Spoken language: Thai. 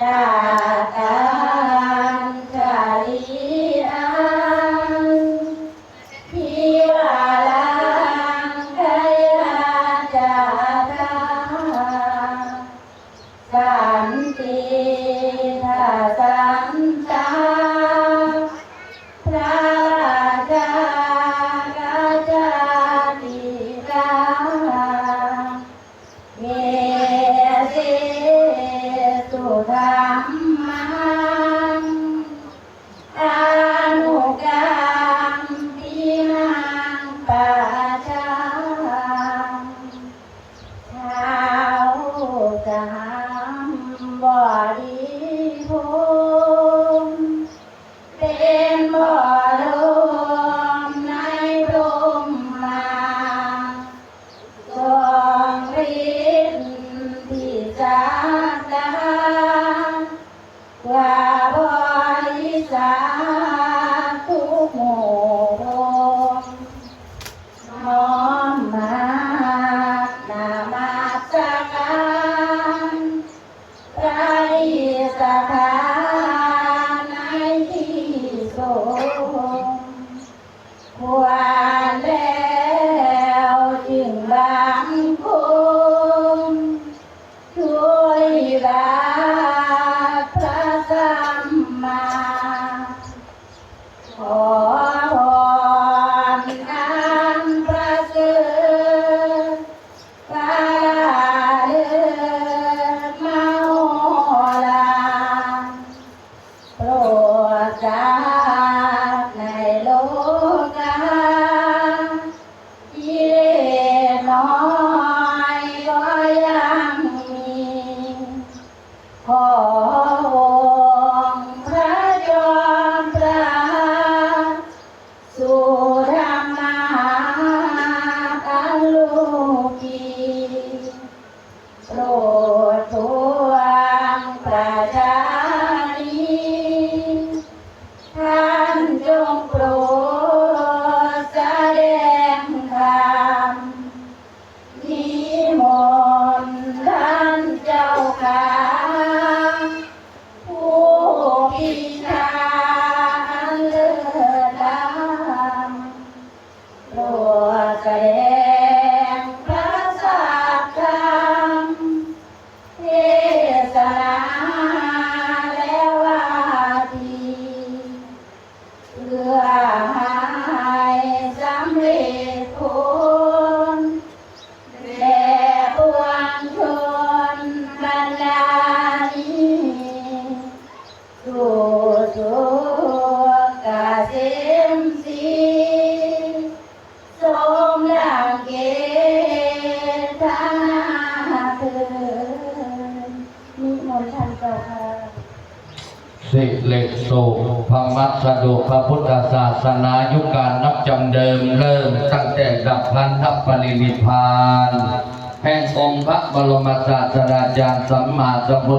Tchau. สถานในที่สูงควรแล้วจึงบางคนช่วยรักพระสัมมาขอ was down. Ah. สิเลโศกพมัสดุพระพุทธศาสนายุคการนับจำเดิมเริ่มตั้งแต่ดับพันธปรินิพพาน แห่งองค์พระบรมศาสดาจารย์สัมมาสัมพุทธ